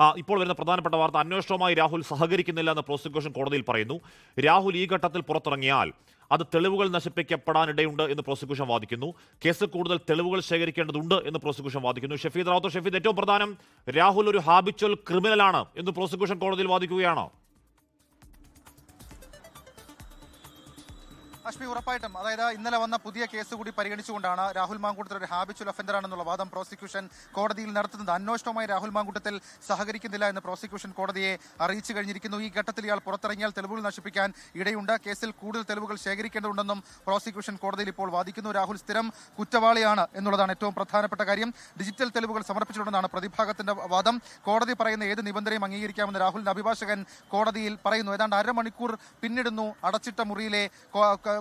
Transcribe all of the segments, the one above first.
ഇപ്പോൾ വരുന്ന പ്രധാനപ്പെട്ട വാർത്ത അന്വേഷണവുമായി രാഹുൽ സഹകരിക്കുന്നില്ല എന്ന് പ്രോസിക്യൂഷൻ കോടതിയിൽ പറയുന്നു. രാഹുൽ ഈ ഘട്ടത്തിൽ പുറത്തിറങ്ങിയാൽ അത് തെളിവുകൾ നശിപ്പിക്കപ്പെടാനിടയുണ്ട് എന്ന് പ്രോസിക്യൂഷൻ വാദിക്കുന്നു. കേസ് കൂടുതൽ തെളിവുകൾ ശേഖരിക്കേണ്ടതുണ്ട് എന്ന് പ്രോസിക്യൂഷൻ വാദിക്കുന്നു. ഷഫീദ് റാത്തോ ഷഫീദ് ഏറ്റവും പ്രധാനം രാഹുൽ ഒരു ഹാബിച്വൽ ക്രിമിനലാണ് എന്ന് പ്രോസിക്യൂഷൻ കോടതിയിൽ വാദിക്കുകയാണോ. അശ്മി ഉറപ്പായിട്ടും. അതായത് ഇന്നലെ വന്ന പുതിയ കേസ് കൂടി പരിഗണിച്ചുകൊണ്ടാണ് രാഹുൽ മാങ്കൂട്ടത്തിൽ ഒരു ഹാബിച്വൽ ഒഫൻഡർ ആണെന്നുള്ള വാദം പ്രോസിക്യൂഷൻ കോടതിയിൽ നടത്തുന്നത്. അന്വേഷണവുമായി രാഹുൽ മാങ്കൂട്ടത്തിൽ സഹകരിക്കുന്നില്ല എന്ന് പ്രോസിക്യൂഷൻ കോടതിയെ അറിയിച്ചു കഴിഞ്ഞിരിക്കുന്നു. ഈ ഘട്ടത്തിൽ ഇയാൾ പുറത്തിറങ്ങിയാൽ തെളിവുകൾ നശിപ്പിക്കാൻ ഇടയുണ്ട്. കേസിൽ കൂടുതൽ തെളിവുകൾ ശേഖരിക്കേണ്ടതുണ്ടെന്നും പ്രോസിക്യൂഷൻ കോടതിയിൽ ഇപ്പോൾ വാദിക്കുന്നു. രാഹുൽ സ്ഥിരം കുറ്റവാളിയാണ് എന്നുള്ളതാണ് ഏറ്റവും പ്രധാനപ്പെട്ട കാര്യം. ഡിജിറ്റൽ തെളിവുകൾ സമർപ്പിച്ചിട്ടുണ്ടെന്നാണ് പ്രതിഭാഗത്തിന്റെ വാദം. കോടതി പറയുന്ന ഏത് നിബന്ധനയും അംഗീകരിക്കാമെന്ന് രാഹുലിന്റെ അഭിഭാഷകൻ കോടതിയിൽ പറയുന്നു. ഏതാണ്ട് അരമണിക്കൂർ പിന്നിടുന്നു അടച്ചിട്ട മുറിയിലെ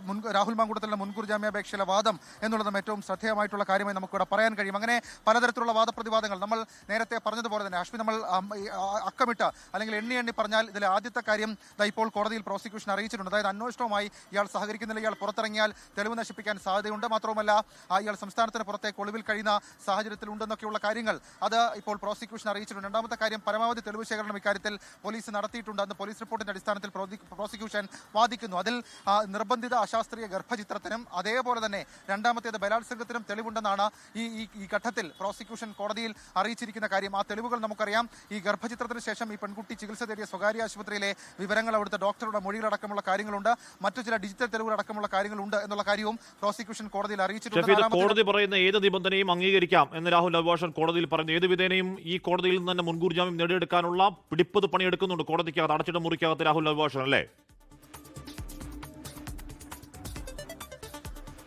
മുൻ രാഹുൽ മാങ്കൂട്ടത്തിലെ മുൻകൂർ ജാമ്യാപേക്ഷയിലെ വാദം എന്നുള്ളതും ഏറ്റവും ശ്രദ്ധേയമായിട്ടുള്ള കാര്യമായി നമുക്കിവിടെ പറയാൻ കഴിയും. അങ്ങനെ പലതരത്തിലുള്ള വാദപ്രതിവാദങ്ങൾ നമ്മൾ നേരത്തെ പറഞ്ഞതുപോലെ തന്നെ അശ്മി നമ്മൾ അക്കമിട്ട അല്ലെങ്കിൽ എണ്ണി എണ്ണി പറഞ്ഞാൽ ഇതിലെ ആദ്യത്തെ കാര്യം ഇപ്പോൾ കോടതിയിൽ പ്രോസിക്യൂഷൻ അറിയിച്ചിട്ടുണ്ട്. അതായത് അന്വേഷണവുമായി ഇയാൾ സഹകരിക്കുന്നില്ല ഇയാൾ പുറത്തിറങ്ങിയാൽ തെളിവ് നശിപ്പിക്കാൻ സാധ്യതയുണ്ട്. മാത്രവുമല്ല ഇയാൾ സംസ്ഥാനത്തിന് പുറത്തേക്ക് ഒളിവിൽ കഴിയുന്ന സാഹചര്യത്തിൽ ഉണ്ടെന്നൊക്കെയുള്ള കാര്യങ്ങൾ അത് ഇപ്പോൾ പ്രോസിക്യൂഷൻ അറിയിച്ചിട്ടുണ്ട്. രണ്ടാമത്തെ കാര്യം പരമാവധി തെളിവ് ശേഖരണം ഇക്കാര്യത്തിൽ പോലീസ് നടത്തിയിട്ടുണ്ട് അന്ന് പോലീസ് റിപ്പോർട്ടിന്റെ അടിസ്ഥാനത്തിൽ പ്രോസിക്യൂഷൻ വാദിക്കുന്നു. അതിൽ നിർബന്ധിത അശാസ്ത്രീയ ഗർഭചിത്രത്തിനും അതേപോലെ തന്നെ രണ്ടാമത്തേത് ബലാത്സംഗത്തിനും തെളിവുണ്ടെന്നാണ് ഈ ഈ- ഈ ഘട്ടത്തിൽ പ്രോസിക്യൂഷൻ കോടതിയിൽ അറിയിച്ചിരിക്കുന്ന കാര്യം. ആ തെളിവുകൾ നമുക്കറിയാം. ഈ ഗർഭചിത്രത്തിന് ശേഷം ഈ പെൺകുട്ടി ചികിത്സ തേടിയ സ്വകാര്യ ആശുപത്രിയിലെ വിവരങ്ങൾ അവിടുത്തെ ഡോക്ടറുടെ മൊഴികളടക്കമുള്ള കാര്യങ്ങളുണ്ട്. മറ്റു ചില ഡിജിറ്റൽ തെളിവുകൾ അടക്കമുള്ള കാര്യങ്ങളുണ്ട് എന്നുള്ള കാര്യവും പ്രോസിക്യൂഷൻ കോടതിയിൽ അറിയിച്ചിട്ടുണ്ട്. കോടതി പറയുന്ന ഏത് നിബന്ധനയും അംഗീകരിക്കാം എന്ന് രാഹുൽ അഭിഭാഷൻ കോടതിയിൽ പറഞ്ഞു. ഏത് വിധേനയും ഈ കോടതിയിൽ നിന്ന് തന്നെ മുൻകൂർ ജാമ്യം നേടിയെടുക്കാനുള്ള പിടിപ്പത് പണിയെടുക്കുന്നുണ്ട്. കോടതിക്കകത്ത് അടച്ചിട മുറിക്കകത്ത് രാഹുൽ അഭിഭാഷൻ അല്ലേ?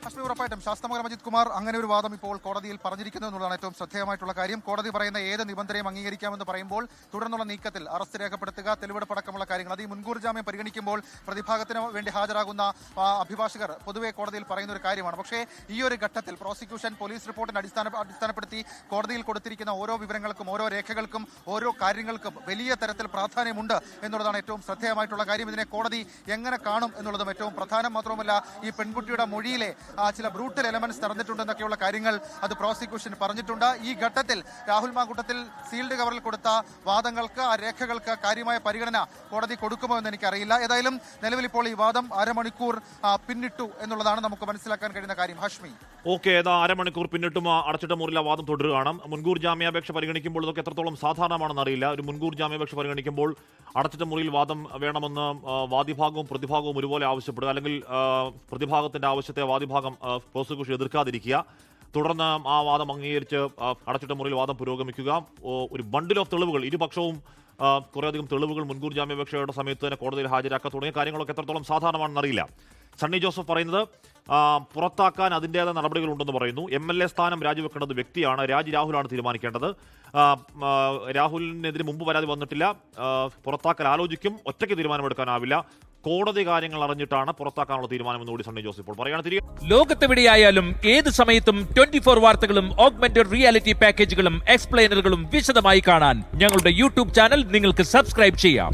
അശ്മി ഉറപ്പായിട്ടും. ശാസ്ത്രമംഗലം അജിത് കുമാർ അങ്ങനെ ഒരു വാദം ഇപ്പോൾ കോടതിയിൽ പറഞ്ഞിരിക്കുന്നു എന്നുള്ളതാണ് ഏറ്റവും ശ്രദ്ധേയമായിട്ടുള്ള കാര്യം. കോടതി പറയുന്ന ഏത് നിബന്ധനയും അംഗീകരിക്കാമെന്ന് പറയുമ്പോൾ തുടർന്നുള്ള നീക്കത്തിൽ അറസ്റ്റ് രേഖപ്പെടുത്തുക തെളിവെടുപ്പടക്കമുള്ള കാര്യങ്ങൾ. അത് ഈ മുൻകൂർ ജാമ്യം പരിഗണിക്കുമ്പോൾ പ്രതിഭാഗത്തിന് വേണ്ടി ഹാജരാകുന്ന അഭിഭാഷകർ പൊതുവെ കോടതിയിൽ പറയുന്ന ഒരു കാര്യമാണ്. പക്ഷേ ഈ ഒരു ഘട്ടത്തിൽ പ്രോസിക്യൂഷൻ പോലീസ് റിപ്പോർട്ടിന് അടിസ്ഥാന അടിസ്ഥാനപ്പെടുത്തി കോടതിയിൽ കൊടുത്തിരിക്കുന്ന ഓരോ വിവരങ്ങൾക്കും ഓരോ രേഖകൾക്കും ഓരോ കാര്യങ്ങൾക്കും വലിയ തരത്തിൽ പ്രാധാന്യമുണ്ട് എന്നുള്ളതാണ് ഏറ്റവും ശ്രദ്ധേയമായിട്ടുള്ള കാര്യം. ഇതിനെ കോടതി എങ്ങനെ കാണും എന്നുള്ളതും ഏറ്റവും പ്രധാനം മാത്രവുമല്ല ഈ പെൺകുട്ടിയുടെ മൊഴിയിലെ ചില ബ്രൂട്ടൽ എലമെന്റ്സ് നടന്നിട്ടുണ്ടെന്നൊക്കെയുള്ള കാര്യങ്ങൾ അത് പ്രോസിക്യൂഷൻ പറഞ്ഞിട്ടുണ്ട്. ഈ ഘട്ടത്തിൽ രാഹുൽ മാങ്കൂട്ടത്തിൽ സീൽഡ് കവറിൽ കൊടുത്ത വാദങ്ങൾക്ക് ആ രേഖകൾക്ക് കാര്യമായ പരിഗണന കോടതി കൊടുക്കുമോ എന്ന് എനിക്കറിയില്ല. ഏതായാലും നിലവിൽ ഇപ്പോൾ ഈ വാദം അരമണിക്കൂർ പിന്നിട്ടു എന്നുള്ളതാണ് നമുക്ക് മനസ്സിലാക്കാൻ കഴിയുന്ന കാര്യം. ഹാഷ്മി. ഓക്കെ ഏതാ അരമണിക്കൂർ പിന്നിട്ടും അടച്ചിട്ട മുറിയിലെ വാദം തുടരുകയാണ്. മുൻകൂർ ജാമ്യാപേക്ഷ പരിഗണിക്കുമ്പോൾ ഇതൊക്കെ എത്രത്തോളം സാധാരണമാണെന്ന് അറിയില്ല. ഒരു മുൻകൂർ ജാമ്യാപേക്ഷ പരിഗണിക്കുമ്പോൾ അടച്ചിട്ട മുറിയിൽ വാദം വേണമെന്ന് വാദിഭാഗവും പ്രതിഭാഗവും ഒരുപോലെ ആവശ്യപ്പെടുക അല്ലെങ്കിൽ പ്രതിഭാഗത്തിന്റെ ആവശ്യത്തെ വാദിഭാഗം ആ, പ്രോസിക്യൂഷൻ എതിർക്കാതിരിക്കുക. തുടർന്ന് ആ വാദം അംഗീകരിച്ച് അടച്ചിട്ട മുറിയിൽ വാദം പുരോഗമിക്കുക. ഒരു ബണ്ടിൽ ഓഫ് തെളിവുകൾ ഇരുപക്ഷവും കുറേയധികം തെളിവുകൾ മുൻകൂർ ജാമ്യാപേക്ഷയുടെ സമയത്ത് തന്നെ കോടതിയിൽ ഹാജരാക്കുക തുടങ്ങിയ കാര്യങ്ങളൊക്കെ എത്രത്തോളം സാധാരണമാണെന്ന് അറിയില്ല. സണ്ണി ജോസഫ് പറയുന്നത് പുറത്താക്കാൻ അതിന്റേതായ നടപടികളുണ്ടെന്ന് പറയുന്നു. എം എൽ എ സ്ഥാനം രാജിവെക്കേണ്ടത് വ്യക്തിയാണ്. രാജ് രാഹുലാണ് തീരുമാനിക്കേണ്ടത്. രാഹുലിനെതിരെ മുമ്പ് പരാതി വന്നിട്ടില്ല. പുറത്താക്കൽ ആലോചിക്കും. ഒറ്റയ്ക്ക് തീരുമാനമെടുക്കാനാവില്ല. കോടതി കാര്യങ്ങൾ അറിഞ്ഞിട്ടാണ് പുറത്താക്കാനുള്ള തീരുമാനമെന്ന് കൂടി സണ്ണി ജോസ് ഇപ്പോൾ പറയുകയാണ്. തിരികെ ലോകത്തെവിടെയായാലും ഏത് സമയത്തും ട്വന്റി ഫോർ വാർത്തകളും ഓഗ്മെന്റഡ് റിയാലിറ്റി പാക്കേജുകളും എക്സ്പ്ലെയിനറുകളും വിശദമായി കാണാൻ ഞങ്ങളുടെ യൂട്യൂബ് ചാനൽ നിങ്ങൾക്ക് സബ്സ്ക്രൈബ് ചെയ്യാം.